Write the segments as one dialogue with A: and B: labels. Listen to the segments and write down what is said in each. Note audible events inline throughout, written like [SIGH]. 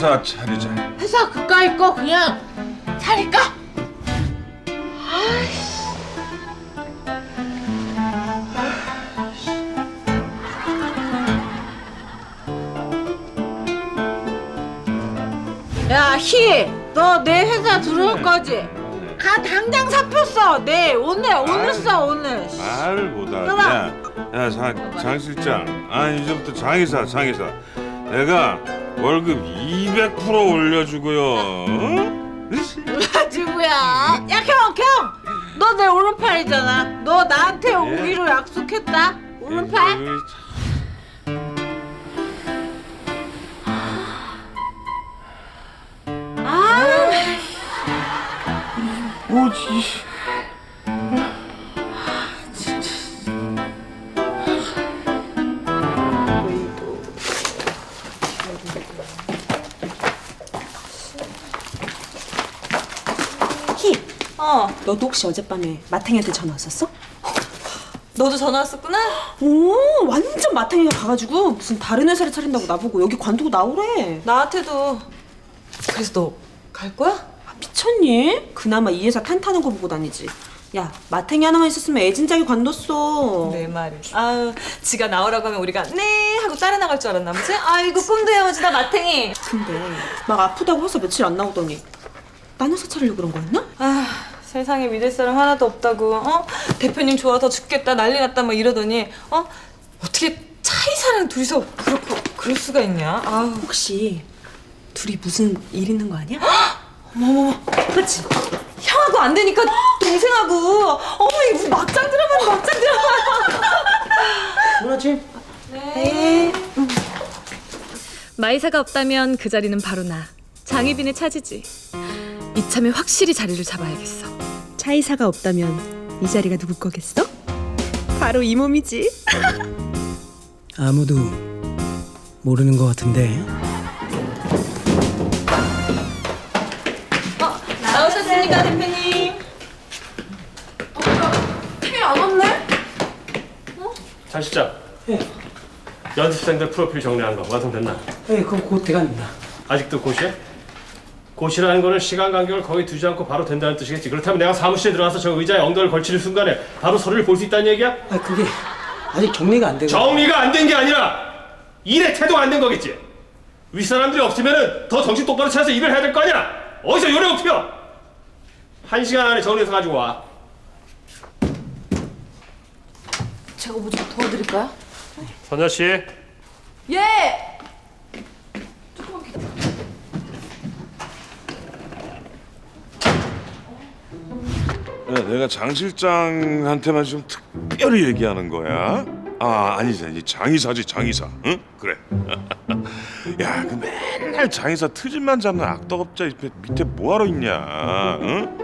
A: 회사 차리자.
B: 회사 그까이 거 그냥 차릴까? 야, 희, 너 내 회사 들어올 거지? 가 당장 사표 써. 내 오늘 오늘 써 오늘.
A: 말을 못하냐? 야, 장, 장 실장. 아니 이제부터 장이사, 장이사. 내가 월급 200% 올려주고요. 어?
B: 가지고야. 야, 형, 형. 너 내 오른팔이잖아. 너 나한테 오기로 약속했다. 오른팔.
A: 에이,
B: 아,
A: 뭐지?
C: 너도 혹시 어젯밤에 마탱이한테 전화 왔었어?
D: 너도 전화 왔었구나?
C: 오, 완전 마탱이가 가가지고 무슨 다른 회사를 차린다고 나보고 여기 관두고 나오래.
D: 나한테도. 그래서 너 갈 거야?
C: 아, 미쳤니? 그나마 이 회사 탄탄한 거 보고 다니지. 야, 마탱이 하나만 있었으면 애진작이 관뒀어.
D: 내 말이. 아유, 지가 나오라고 하면 우리가 네 하고 따라 나갈 줄 알았나 보지? 아이고 꿈도 헤어지다 마탱이.
C: 근데 막 아프다고 해서 며칠 안 나오더니 딴 회사 차리려고 그런 거였나?
D: 아, 세상에 믿을 사람 하나도 없다고. 어? 대표님 좋아서 죽겠다 난리 났다 막 이러더니 어? 어떻게 차이사랑 둘이서 그렇고 그럴 수가 있냐? 아우.
C: 혹시 둘이 무슨 일 있는 거 아니야?
D: 어머머머, 그렇지. 형하고 안 되니까 동생하고. 어머, 이거 무슨 막장 드라마는 막장 드라마. [LAUGHS]
E: 누나지?
D: 네.
F: 마이사가 없다면 그 자리는 바로 나 장희빈의 차지지 이참에 확실히 자리를 잡아야겠어
C: 차이사가 없다면 이 자리가 누구 거겠어? 바로 이 몸이지. [LAUGHS]
E: 아무도 모르는 것 같은데
D: 어, 나오셨습니까, 대표님?
G: 장 실장. 연습생들 프로필 정리한 거 완성됐나?
E: 네 그거 곧 돼갑니다
G: 아직도 고시야? 고시라는 거는 시간 간격을 거의 두지 않고 바로 된다는 뜻이겠지. 그렇다면 내가 사무실에 들어가서 저 의자에 엉덩이를 걸치는 순간에 바로 서류를 볼 수 있다는 얘기야?
E: 아 그게 아직 정리가 안 되고
G: 정리가 안 된 게 아니라 일의 태도가 안 된 거겠지. 윗사람들이 없으면은 더 정신 똑바로 차려서 일을 해야 될 거 아니야? 어디서 요령을 피워? 한 시간 안에 정리해서 가지고 와.
D: 제가 뭐 좀 도와드릴까요?
G: 선녀 씨.
D: 예!
A: 내가 장 실장한테만 좀 특별히 얘기하는 거야. 아 아니지 아니 장이사지 장이사. 응 그래. [LAUGHS] 야, 그 맨날 장이사 트집만 잡는 악덕업자 밑에, 뭐하러 있냐? 응?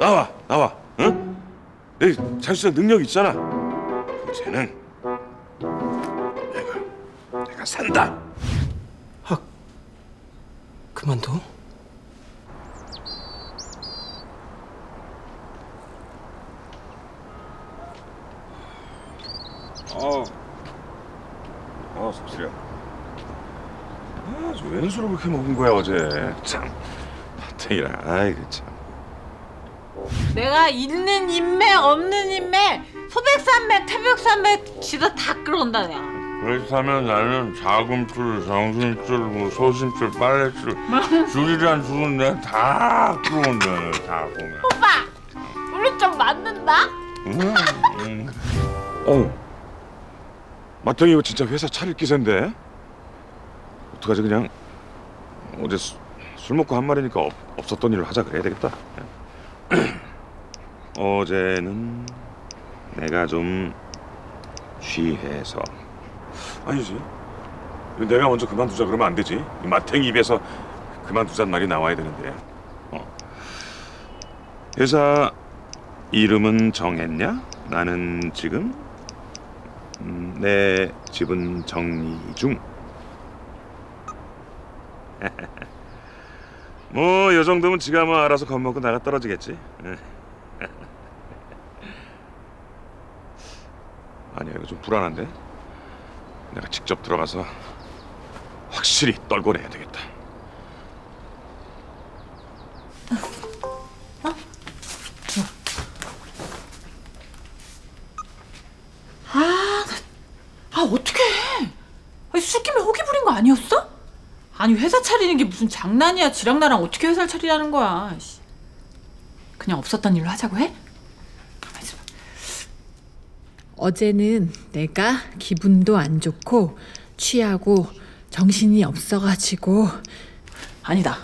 A: 나와 나와. 응? 내 장실장 능력 있잖아. 그 쟤는 내가 내가 산다.
E: 그만둬?
A: 어. 어, 섭실이야. 아, 저 왼수를 그렇게 먹은 거야 어제. 참. 태이라, 아이고 참.
B: 내가 있는 인맥 없는 인맥 소백산맥 태백산맥 지가 다 끌어온다 내가.
A: 그렇다면 나는 자금줄, 정신줄, 뭐 소심줄, 빨래줄, 줄이란 줄은 내가 다 끌어온다. 다 보면.
B: 오빠, 우리 좀 맞는다?
A: 음, 음. 어. 마땅히 이거 진짜 회사 차릴 기세인데. 어떡하지 그냥 어제 수, 술 먹고 한 말이니까 없, 없었던 일을 하자 그래야 되겠다. [CLEARS THROAT] 어제는 내가 좀 취해서 아니지. 내가 먼저 그만두자 그러면 안 되지. 이 마탱이 입에서 그만두자는 말이 나와야 되는데. 어. 회사 이름은 정했냐? 나는 지금 음, 내 집은 정리 중. [LAUGHS] 뭐이 정도면 지가 뭐 알아서 겁먹고 나가 떨어지겠지. [LAUGHS] 아니야 이거 좀 불안한데. 내가 직접 들어가서 확실히 떨궈내야 되겠다.
H: 아니 회사 차리는 게 무슨 장난이야. 지랑 나랑 어떻게 회사를 차리라는 거야. 씨. 그냥 없었던 일로 하자고 해? 가만히 있어봐. 어제는 내가 기분도 안 좋고 취하고 정신이 없어가지고 아니다.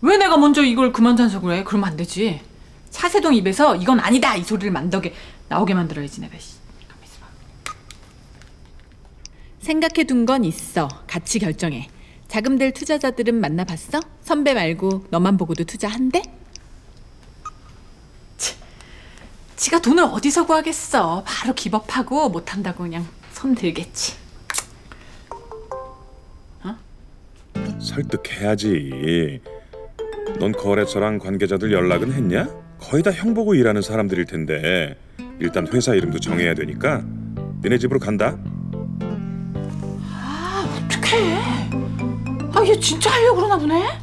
H: 왜 내가 먼저 이걸 그만 잔소리를 해? 그러면 안 되지. 차세동 입에서 이건 아니다 이 소리를 만덕에 나오게 만들어야지 내가. 씨. 가만히 있어봐. 생각해둔 건 있어. 같이 결정해. 자금 될 투자자들은 만나봤어? 선배 말고 너만 보고도 투자한대? 치, 지가 돈을 어디서 구하겠어. 바로 기법하고 못한다고 그냥 손 들겠지.
A: 설득해야지. 넌 거래처랑 관계자들 연락은 했냐? 거의 다 형 보고 일하는 사람들일 텐데 일단 회사 이름도 정해야 되니까 니네 집으로 간다.
H: 얘 진짜 하려고 그러나 보네?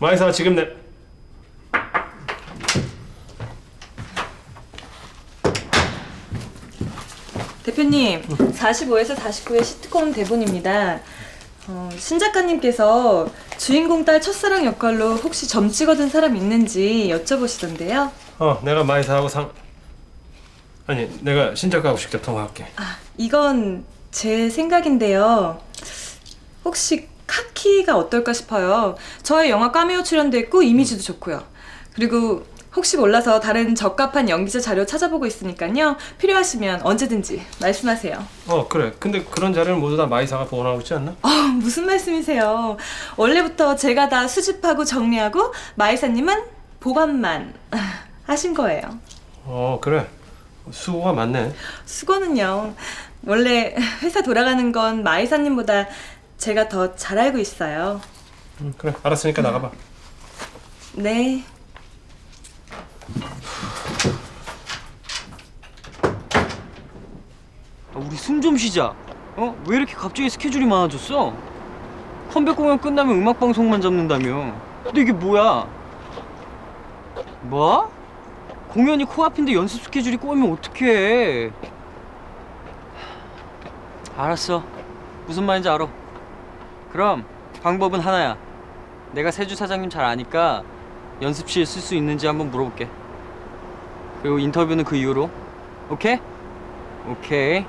G: 마이사 지금 내
F: 대표님, 45에서 49의 시트콤 대본입니다. 어, 신 작가님께서 주인공 딸 첫사랑 역할로 혹시 점 찍어둔 사람 있는지 여쭤보시던데요.
G: 어 내가 마이사하고 상 아니 내가 신작가하고 직접 통화할게.
F: 아, 이건 제 생각인데요. 혹시 카키가 어떨까 싶어요. 저의 영화 카메오 출연도 있고 이미지도 좋고요. 그리고 혹시 몰라서 다른 적합한 연기자 자료 찾아보고 있으니까요. 필요하시면 언제든지 말씀하세요.
G: 어 그래. 근데 그런 자료를 모두 다 마이사가 보관하고 있지 않나?
F: 어, 무슨 말씀이세요? 원래부터 제가 다 수집하고 정리하고 마이사님은 보관만 [LAUGHS] 하신 거예요.
G: 어 그래. 수고가 많네.
F: 수고는요. 원래 회사 돌아가는 건 마이사님보다 제가 더 잘 알고 있어요.
G: 응, 그래 알았으니까 나가봐.
F: 네.
I: 아, 우리 숨 좀 쉬자. 어? 왜 이렇게 갑자기 스케줄이 많아졌어? 컴백 공연 끝나면 음악 방송만 잡는다며. 근데 이게 뭐야? 뭐? 공연이 코앞인데 연습 스케줄이 꼬이면 어떡해? 알았어. 무슨 말인지 알아. 그럼 방법은 하나야. 내가 세주 사장님 잘 아니까 연습실 쓸 수 있는지 한번 물어볼게. 그리고 인터뷰는 그 이후로. 오케이? 오케이.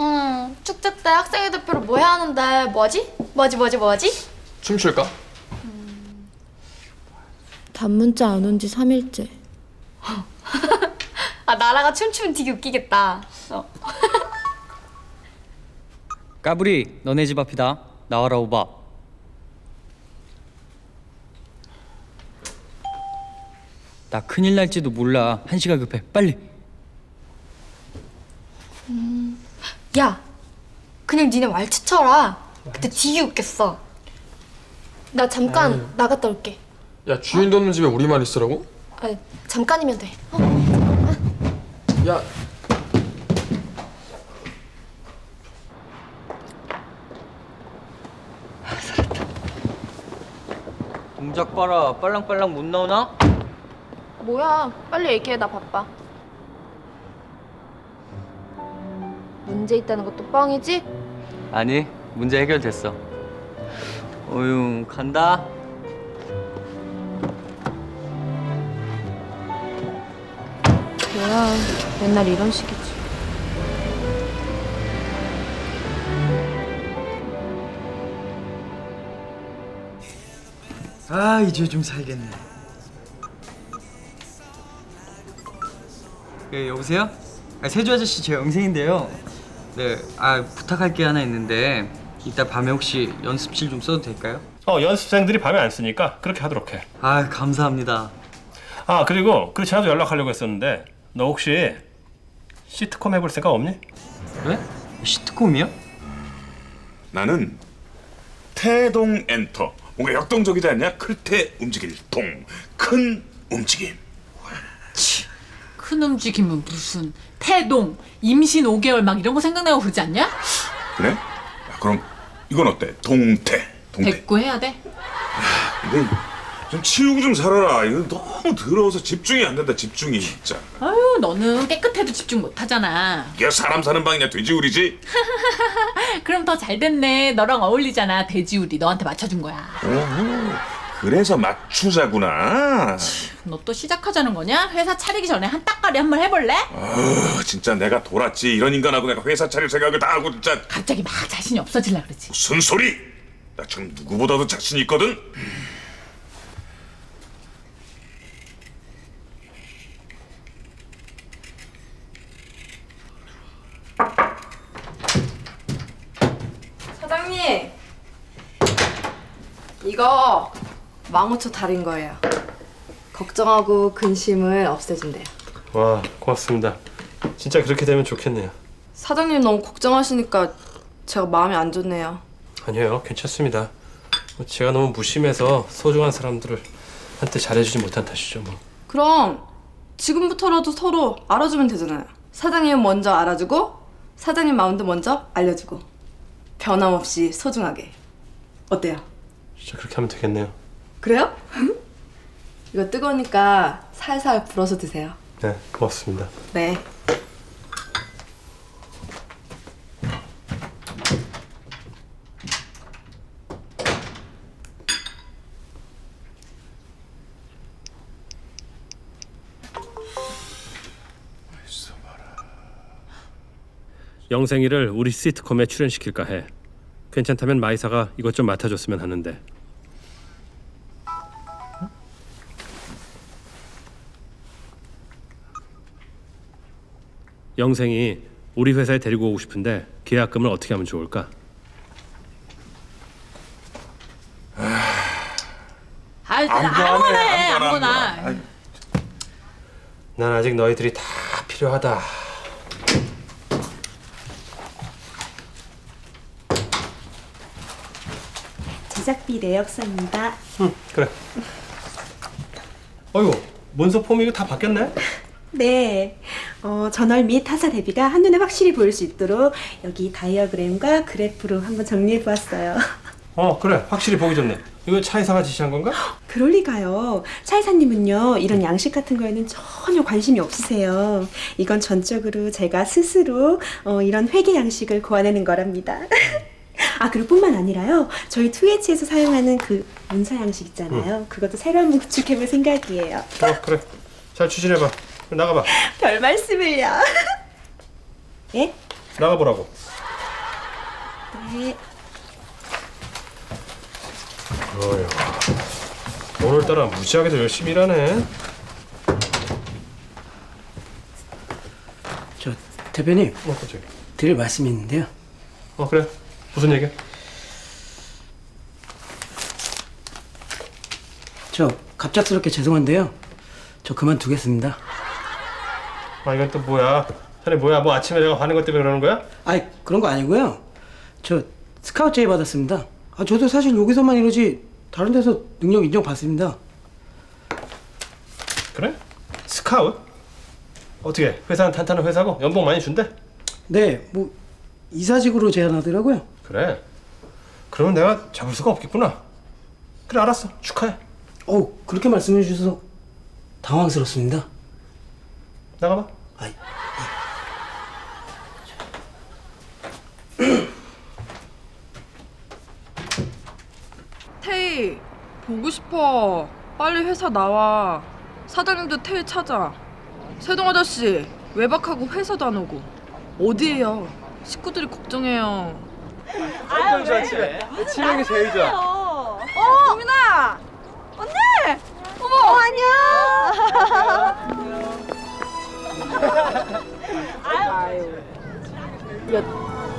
J: 음, 축제 때 학생회 대표로 뭐 해야 하는데 뭐지? 뭐지 뭐지 뭐지?
K: 춤출까?
J: 단문자 안 온 지 3일째. [LAUGHS] 아 나라가 춤추면 되게 웃기겠다. 어. [LAUGHS]
I: 까불이 너네 집 앞이다 나와라 오바 나 큰일 날지도 몰라 한시가 급해 빨리
J: 야, 그냥 니네 왈츠 쳐라. 그때 되게 웃겼어. 나 잠깐 나갔다 올게.
K: 야 주인도 없는 집에 우리만 있으라고?
J: 아, 잠깐이면 돼. 어?
K: 야
I: 동작 봐라 빨랑빨랑 못 나오나?
J: 뭐야? 빨리 얘기해. 나 바빠. 문제 있다는 것도 뻥이지?
I: 아니 문제 해결됐어 어휴 간다
L: 뭐야, 맨날 이런 식이지.
M: 아 이제 좀 살겠네.
I: 예 여보세요? 아, 세주 아저씨 제 영생인데요 네아 부탁할 게 하나 있는데 이따 밤에 혹시 연습실 좀 써도 될까요?
G: 어 연습생들이 밤에 안 쓰니까 그렇게 하도록 해.
I: 아 감사합니다
G: 아 그리고 그렇지 않아도 연락하려고 했었는데 너 혹시 시트콤 해볼 생각 없니?
I: 그래? 시트콤이요?
A: 나는 태동 엔터. 뭔가 역동적이지 않냐? 클테 움직일 동. 큰 움직임.
H: 큰 움직임은 무슨 태동, 임신 5개월 막 이런 거 생각나고 그러지 않냐?
A: 그래? 야, 그럼 이건 어때? 동태. 동태.
H: 대꾸 해야 돼?
A: 근데 좀 치우고 좀 살아라. 이거 너무 더러워서 집중이 안 된다. 집중이 진짜.
H: 아유 너는 깨끗해도 집중 못 하잖아.
A: 이게 사람 사는 방이냐 돼지우리지? [LAUGHS]
H: 그럼 더 잘 됐네. 너랑 어울리잖아. 돼지우리 너한테 맞춰준 거야.
A: 그래서 맞추자구나.
H: 너 또 시작하자는 거냐? 회사 차리기 전에 한 따까리 한번 해볼래?
A: 어, 진짜 내가 돌았지. 이런 인간하고 내가 회사 차릴 생각을 다 하고 진짜
H: 갑자기 막 자신이 없어질라 그러지.
A: 무슨 소리? 나 지금 누구보다도 자신 있거든.
N: 사장님 이거 망우초 달인 거예요 걱정하고 근심을 없애준대요
G: 와 고맙습니다. 진짜 그렇게 되면 좋겠네요.
N: 사장님 너무 걱정하시니까 제가 마음이 안 좋네요
G: 아니에요, 괜찮습니다. 뭐 제가 너무 무심해서 소중한 사람들을 한테 잘해주지 못한 탓이죠 뭐.
N: 그럼 지금부터라도 서로 알아주면 되잖아요 사장님 먼저 알아주고 사장님 마음도 먼저 알려주고 변함없이 소중하게 어때요?
G: 진짜 그렇게 하면 되겠네요.
N: 그래요? [LAUGHS] 이거 뜨거우니까 살살 불어서 드세요
G: 네, 고맙습니다.
N: 네
G: 영생이를 우리 시트콤에 출연시킬까 해. 괜찮다면 마이사가 이것 좀 맡아줬으면 하는데. 영생이 우리 회사에 데리고 오고 싶은데 계약금을 어떻게 하면 좋을까?
H: 아무거나 해 아무거나.
G: 난 아직 너희들이 다 필요하다.
C: 제작비 내역서입니다.
G: 응, 그래. 어이구, 문서 폼 이거 다 바뀌었네? [LAUGHS]
C: 네. 어, 전월 및 타사 대비가 한눈에 확실히 보일 수 있도록 여기 다이어그램과 그래프로 한번 정리해 보았어요.
G: 어, 그래. 확실히 보기 좋네. 이거 차이사가 지시한 건가? [GASPS]
C: 그럴 리가요. 차이사님은요 이런 양식 같은 거에는 전혀 관심이 없으세요. 이건 전적으로 제가 스스로 어, 이런 회계 양식을 고안해낸 거랍니다. [LAUGHS] 아 그리고 뿐만 아니라요 저희 2H에서 사용하는 그 문서 양식 있잖아요. 그것도 새로 한번 구축해볼 생각이에요.
G: 어, 그래. 잘 추진해봐. 나가봐.
C: 별 말씀을요. [LAUGHS] 예?
G: 나가보라고.
C: 네.
G: 어휴, 오늘따라 무지하게도 열심히 일하네.
E: 저 대표님
G: 어, 갑자기.
E: 드릴 말씀이 있는데요.
G: 어, 그래. 무슨 얘기야?
E: 저 갑작스럽게 죄송한데요. 저 그만두겠습니다.
G: 아, 이건 또 뭐야? 자네 뭐야? 뭐 아침에 내가 화낸 것 때문에 그러는 거야?
E: 아이 그런 거 아니고요. 저 스카우트 제의 받았습니다. 아 저도 사실 여기서만 이러지 다른 데서 능력 인정 받습니다.
G: 그래? 스카웃? 어떻게? 회사는 탄탄한 회사고 연봉 많이 준대?
E: 네, 뭐 이사직으로 제안하더라고요.
G: 그래. 그러면 내가 잡을 수가 없겠구나. 그래, 알았어. 축하해.
E: 어 그렇게 말씀해 주셔서 당황스럽습니다.
G: 나가봐.
E: 아이, [CLEARS THROAT]
N: 태희 보고 싶어 빨리 회사 나와 사장님도 태희 찾아 세동 아저씨 외박하고 회사도 안 오고 어디에요 식구들이 걱정해요
O: 치명이 제일 좋아.
P: 어, 유민아! 언니! 어머! 어, 안녕!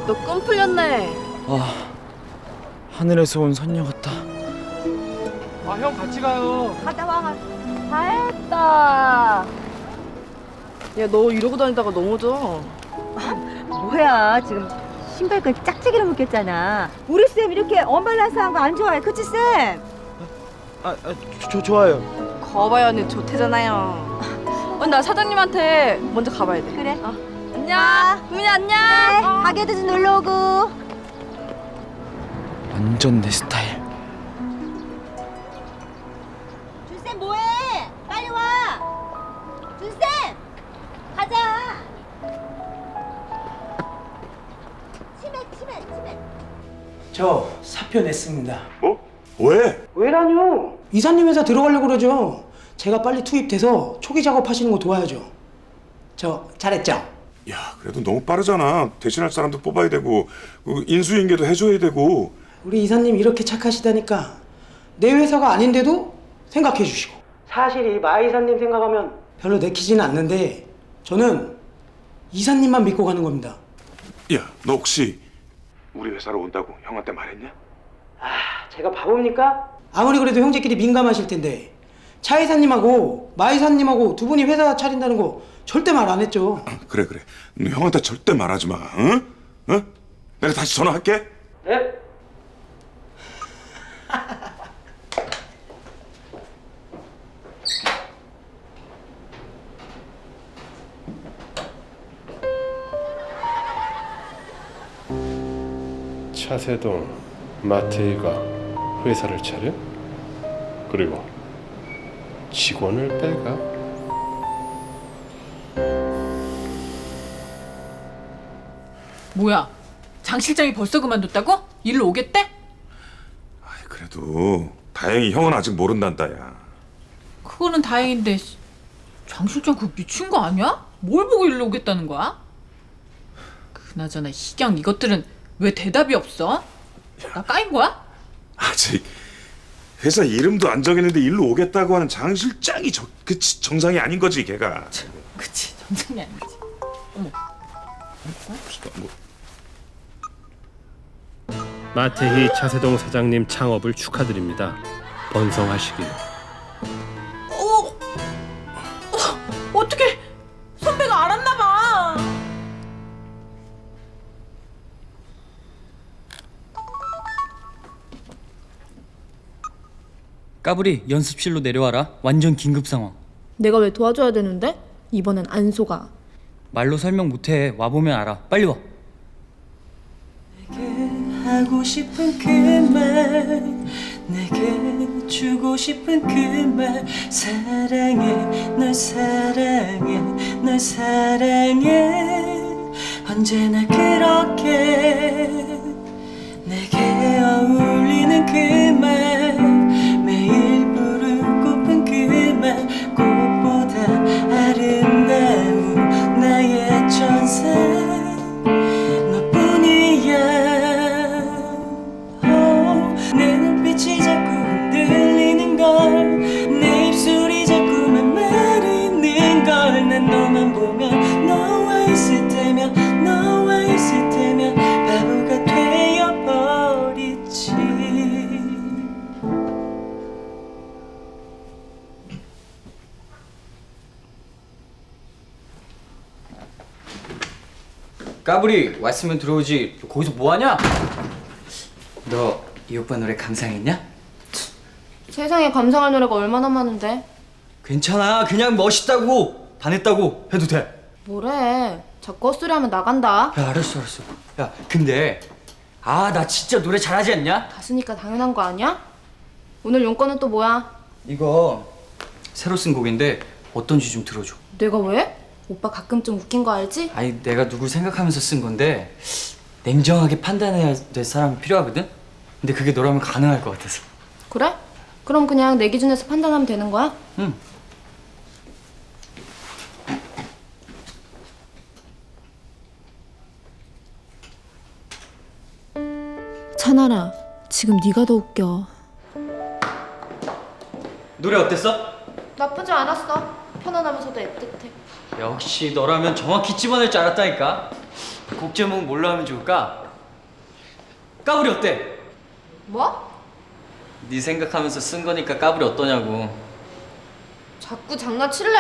N: 너껌 풀렸네
Q: 아 하늘에서 온 선녀 같다.
O: 아, 형 같이 가요.
P: 갔다 와. 다 했다.
N: 야 너 이러고 다니다가 넘어져
P: 뭐야, 지금 신발끈 짝짝이로 묶였잖아. 우리 쌤 이렇게 언밸런스한 거 안 좋아해, 그치 쌤?
Q: 아, 아 저, 좋아요.
N: 거봐야 언니 좋대잖아요 언니 나 사장님한테 먼저 가봐야 돼
P: 그래.
N: 어. 안녕 구민이 안녕
P: 네, 가게도 좀 놀러 오고.
Q: 완전 내 스타일.
E: 저 사표 냈습니다.
A: 뭐? 왜?
E: 왜라뇨? 이사님 회사 들어가려고 그러죠. 제가 빨리 투입돼서 초기 작업하시는 거 도와야죠. 저 잘했죠?
A: 야 그래도 너무 빠르잖아. 대신할 사람도 뽑아야 되고 그 인수인계도 해줘야 되고.
E: 우리 이사님 이렇게 착하시다니까 내 회사가 아닌데도 생각해 주시고 사실 이 마 이사님 생각하면 별로 내키지는 않는데 저는 이사님만 믿고 가는 겁니다.
A: 야 너 혹시 우리 회사로 온다고 형한테 말했냐?
E: 제가 바보입니까? 아무리 그래도 형제끼리 민감하실 텐데 차 이사님하고 마 이사님하고 두 분이 회사 차린다는 거 절대 말 안 했죠.
A: 그래 그래. 너 형한테 절대 말하지 마. 응? 응? 내가 다시 전화할게.
E: 네? [LAUGHS]
O: 차세동 마태이가 회사를 차려? 그리고 직원을 빼가?
H: 뭐야? 장 실장이 벌써 그만뒀다고? 일로 오겠대?
A: 그래도 다행히 형은 아직 모른단다야.
H: 그거는 다행인데 장 실장 그 미친 거 아니야? 뭘 보고 일로 오겠다는 거야? 그나저나 희경 이것들은 왜 대답이 없어? 나 까인 거야?
A: 아직 회사 이름도 안 정했는데 일로 오겠다고 하는 장 실장이 저, 그 지- 정상이 아닌 거지 걔가.
H: 그치 정상이 아니지. 어머.
A: 뭐,
O: 마태희 차세동 사장님 창업을 축하드립니다. 번성하시길.
I: 까불이 연습실로 내려와라. 완전 긴급 상황.
J: 내가 왜 도와줘야 되는데? 이번엔 안 속아.
I: 말로 설명 못해. 와 보면 알아. 빨리 와.
R: 하고 싶은 그말 내게 주고 싶은 그 말 사랑해 널 사랑해 널 사랑해 언제나 그렇게 내게 어울리는 그말
I: 까불이 왔으면 들어오지. 거기서 뭐 하냐? 너 이 오빠 노래 감상했냐?
J: 세상에 감상할 노래가 얼마나 많은데.
I: 괜찮아. 그냥 멋있다고 반했다고 해도 돼.
J: 뭐래. 자꾸 헛소리 하면 나간다.
I: 야 알았어 알았어. 야 근데 아 나 진짜 노래 잘하지 않냐?
J: 가수니까 당연한 거 아니야? 오늘 용건은 또 뭐야?
I: 이거 새로 쓴 곡인데 어떤지 좀 들어줘.
J: 내가 왜? 오빠 가끔 좀 웃긴 거 알지?
I: 아니 내가 누굴 생각하면서 쓴 건데 냉정하게 판단해야 될 사람이 필요하거든. 근데 그게 너라면 가능할 것 같아서.
J: 그래? 그럼 그냥 내 기준에서 판단하면 되는 거야?
I: 응.
J: 찬아라, 지금 네가 더 웃겨.
I: 노래 어땠어?
J: 나쁘지 않았어. 편안하면서도 애틋해.
I: 역시 너라면 정확히 집어낼 줄 알았다니까. 곡 제목 뭘로 하면 좋을까? 까불이 어때?
J: 뭐?
I: 네 생각하면서 쓴 거니까 까불이 어떠냐고.
J: 자꾸 장난칠래?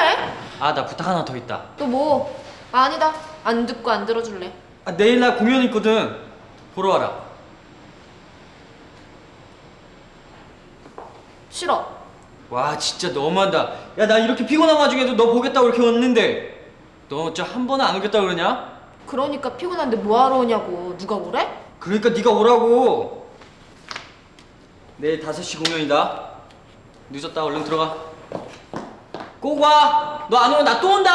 I: 아 나 부탁 하나 더 있다.
J: 또 뭐? 아, 아니다. 안 듣고 안 들어줄래.
I: 아 내일 나 공연 있거든. 보러 와라.
J: 싫어.
I: 와 진짜 너무한다. 야 나 이렇게 피곤한 와중에도 너 보겠다고 이렇게 왔는데 너 진짜 한 번은 안 오겠다 그러냐?
J: 그러니까 피곤한데 뭐하러 오냐고. 누가 오래?
I: 그러니까 네가 오라고. 내일 5시 공연이다. 늦었다 얼른 들어가. 꼭 와. 너 안 오면 나 또 온다.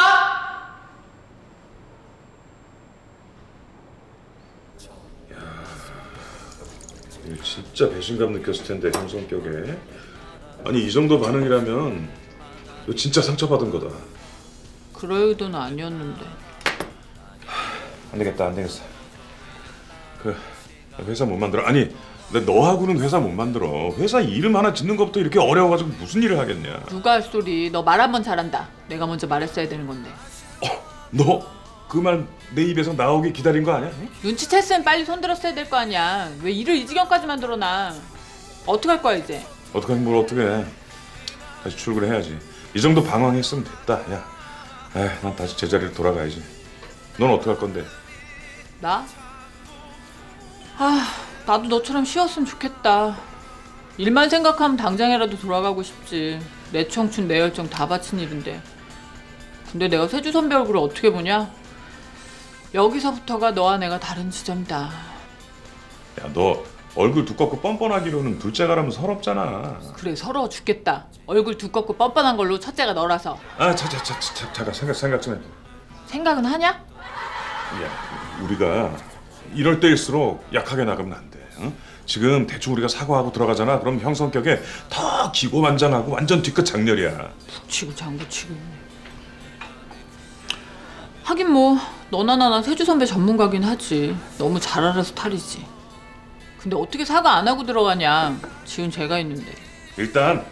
A: 진짜 배신감 느꼈을 텐데 형 성격에. 아니 이 정도 반응이라면 너 진짜 상처받은 거다.
H: 그럴 의도는 아니었는데.
A: 안 되겠다 안 되겠어. 그 회사 못 만들어. 아니 너하고는 회사 못 만들어. 회사 이름 하나 짓는 것부터 이렇게 어려워가지고 무슨 일을 하겠냐.
H: 누가 할 소리? 너 말 한 번 잘한다. 내가 먼저 말했어야 되는 건데.
A: 너 그 말 내 입에서 나오길 기다린 거 아니야? 응?
H: 눈치챘으면 빨리 손들었어야 될 거 아니야. 왜 일을 이 지경까지 만들어놔? 어떡할 거야 이제?
A: 어떡하니 뭘 어떻게 해. 다시 출근해야지. 이 정도 방황했으면 됐다. 야, 에이, 난 다시 제자리로 돌아가야지. 넌 어떡할 건데?
H: 나? 아, 나도 너처럼 쉬었으면 좋겠다. 일만 생각하면 당장이라도 돌아가고 싶지. 내 청춘, 내 열정 다 바친 일인데. 근데 내가 세주 선배 얼굴을 어떻게 보냐? 여기서부터가 너와 내가 다른 지점이다.
A: 야, 너 얼굴 두껍고 뻔뻔하기로는 둘째가라면 서럽잖아.
H: 그래, 서러워 죽겠다. 얼굴 두껍고 뻔뻔한 걸로 첫째가 너라서.
A: 아, 자, 자, 자, 자, 잠깐 생각 생각 좀 해.
H: 생각은 하냐?
A: 야, 우리가 이럴 때일수록 약하게 나가면 안 돼. 응? 지금 대충 우리가 사과하고 들어가잖아. 그럼 형 성격에 더 기고만장하고 완전 뒤끝 장렬이야.
H: 치고 장구치고. 하긴 뭐 너나 나나 세주 선배 전문가긴 하지. 너무 잘 알아서 탈이지. 근데 어떻게 사과 안 하고 들어가냐? 지금 제가 있는데.
A: 일단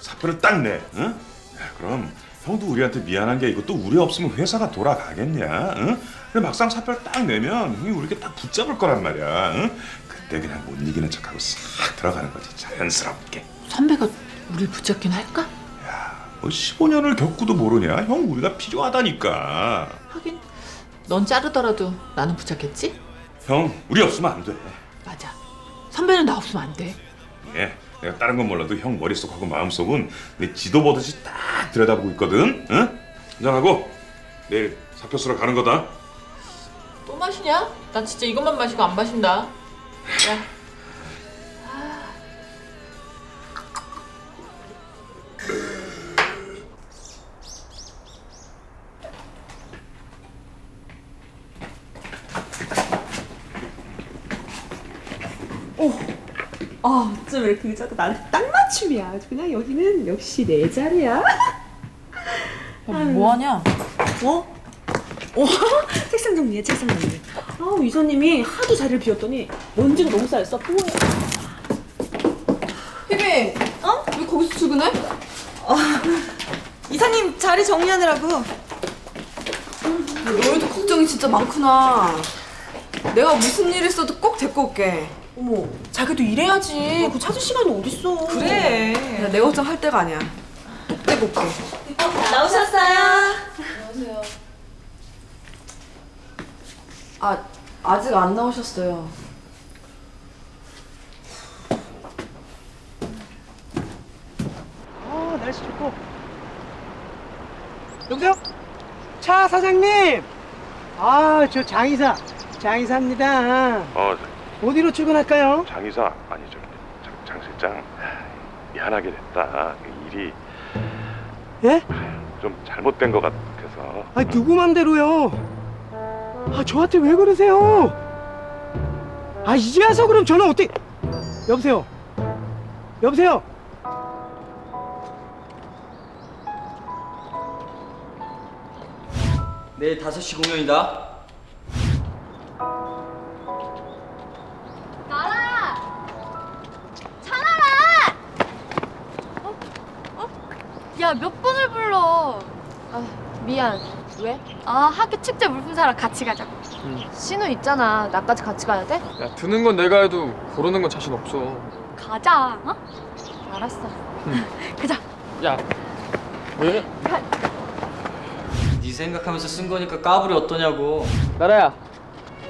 A: 사표를 딱 내. 응? 야, 그럼 형도 우리한테 미안한 게 이거 또 우리 없으면 회사가 돌아가겠냐? 응? 근데 막상 사표를 딱 내면 형이 우리게 딱 붙잡을 거란 말이야. 응? 그때 그냥 못 이기는 척하고 싹 들어가는 거지 자연스럽게.
H: 선배가 우릴 붙잡긴 할까?
A: 뭐 15년을 겪고도 모르냐? 형 우리가 필요하다니까.
H: 하긴 넌 자르더라도 나는 붙잡겠지?
A: 형 우리 없으면 안 돼.
H: 선배는 나 없으면 안 돼.
A: 예, 내가 다른 건 몰라도 형 머릿속하고 마음속은 내 지도 보듯이 딱 들여다보고 있거든. 응? 한잔하고 내일 사표 쓰러 가는 거다.
H: 또 마시냐? 난 진짜 이것만 마시고 안 마신다. 야.
C: 아, 어쩜 이렇게 의자가 나한테 딱 맞춤이야. 그냥 여기는 역시 내 자리야.
H: 뭐 하냐?
C: 어? 어? [LAUGHS] 책상 정리해, 책상 정리. 아, 이사님이 하도 자리를 비웠더니 먼지가 너무 쌓였어. 뭐야?
D: 희빈, 어? 왜 거기서 출근해? 이사님 자리 정리하느라고.
N: 너희도 걱정이 진짜 많구나. 내가 무슨 일 있어도 꼭 데리고 올게.
C: 어머, 자기도 일해야지. 그 찾을 시간이 어딨어.
N: 그래. 야, 내 걱정 할 때가 아니야. 꼭 데리고 올게.
C: 나오셨어요?
N: 안녕하세요. 아, 아직 안 나오셨어요.
E: 어, 날씨 좋고. 여보세요? 차 사장님! 아, 저 장이사. 장이사입니다.
A: 어,
E: 어디로 출근할까요?
A: 장 이사 아니 저기 장, 장 실장 미안하게 됐다. 그 일이
E: 예?
A: 좀 잘못된 것 같아서.
E: 아, 누구 맘대로요? 아, 저한테 왜 그러세요? 아, 이제 와서 그럼 저는 어떻게. 여보세요? 여보세요?
I: 내일 5시 공연이다.
J: 야, 몇 번을 불러? 아, 미안. 왜? 아, 학교 축제 물품 사러 같이 가자고. 신우 있잖아. 나까지 같이 가야 돼?
K: 야 드는 건 내가 해도 고르는 건 자신 없어.
J: 가자. 어? 알았어. [LAUGHS] 가자.
K: 야 왜?
I: 네 생각하면서 쓴 거니까 까불이 어떠냐고.
K: 나라야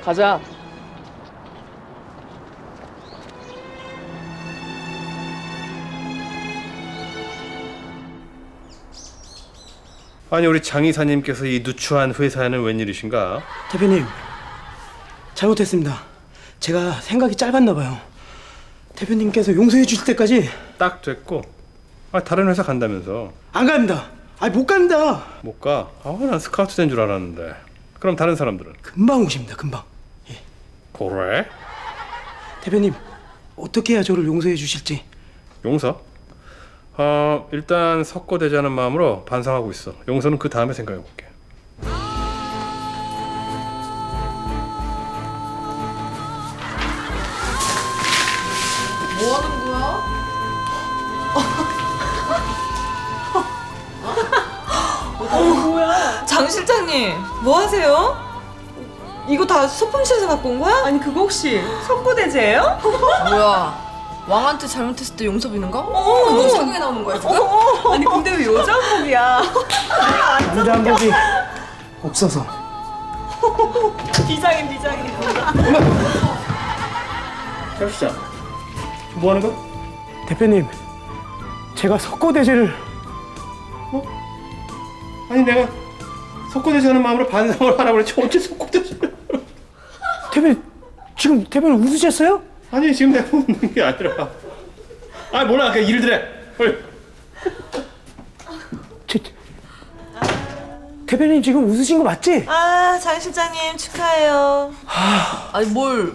K: 가자.
O: 아니 우리 장 이사님께서 이 누추한 회사에는 웬일이신가?
E: 대표님, 잘못했습니다. 제가 생각이 짧았나 봐요. 대표님께서 용서해 주실 때까지
O: 딱 됐고 아 다른 회사 간다면서
E: 안 갑니다. 아니 못 간다.
G: 못 가? 아, 난 스카우트 된 줄 알았는데. 그럼 다른 사람들은?
E: 금방 오십니다. 금방.
G: 그래?
E: 대표님 어떻게 해야 저를 용서해 주실지.
G: 용서? 어, 일단 석고되자는 마음으로 반성하고 있어. 용서는 그 다음에 생각해 볼게.
N: 뭐 하는 거야?
D: 어, 뭐야? 장 실장님, 뭐 하세요? 이거 다 소품실에서 갖고 온 거야? 아니 그거 혹시 석고대제예요?
N: 뭐야? 왕한테 잘못했을 때 용서 비는 거?
D: 어.
N: 그거 사극에 나오는 거야 지금?
D: 아니 근데 왜 여자 한복이야?
E: 남자 한 복이 없어서.
D: 비장인 비장인.
G: 헬스장. 뭐 하는 거?
E: 대표님 제가 석고대제를
G: 아니 내가 석고되자는 마음으로 반성을 하라고 그랬지 언제 석고되자를
E: 대표님 지금 대표님 웃으셨어요?
G: 아니 지금 내가 웃는 게 아니라 아 몰라 그냥 일들 해 빨리
E: 대표님 지금 웃으신 거 맞지?
D: 아, 장 실장님 축하해요.
N: 아니 뭘,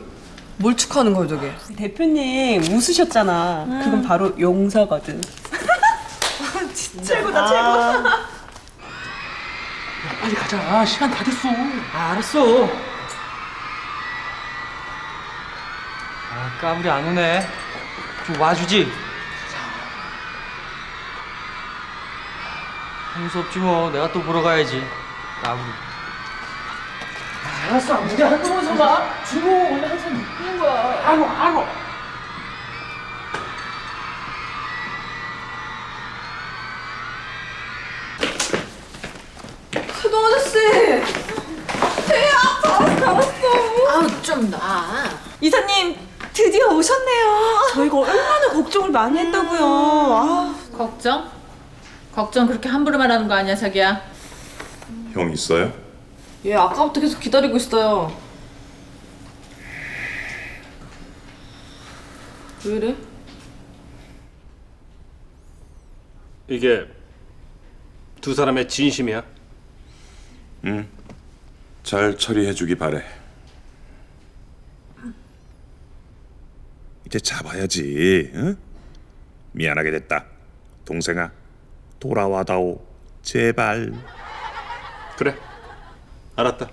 N: 뭘 축하하는 거야 저게?
C: 대표님 웃으셨잖아. 그건 바로 용서거든. [LAUGHS]
D: 최고다 최고.
E: 빨리 가자. 시간 다 됐어.
I: 아, 알았어. 까불이 안 오네. 좀 와주지. 할수 없지 뭐. 내가 또 보러 가야지. 까불이.
E: 알았어. 우리 한동안 봐. 주로 원래 항상 이기는 거야. 알어 알어.
N: 태동 아저씨! 잘했어 잘했어!
S: 아우 좀 나.
D: 이사님 드디어 오셨네요.
C: 저희가 얼마나 걱정을 많이 했다고요. 아,
H: 걱정? 걱정 그렇게 함부로 말하는 거 아니야 자기야.
A: 형 있어요?
N: 얘 아까부터 계속 기다리고 있어요 왜 이래?
G: 이게 두 사람의 진심이야?
A: 응. 잘 처리해주기 바래. 이제 잡아야지. 응? 미안하게 됐다. 동생아, 돌아와다오. 제발.
G: 그래 알았다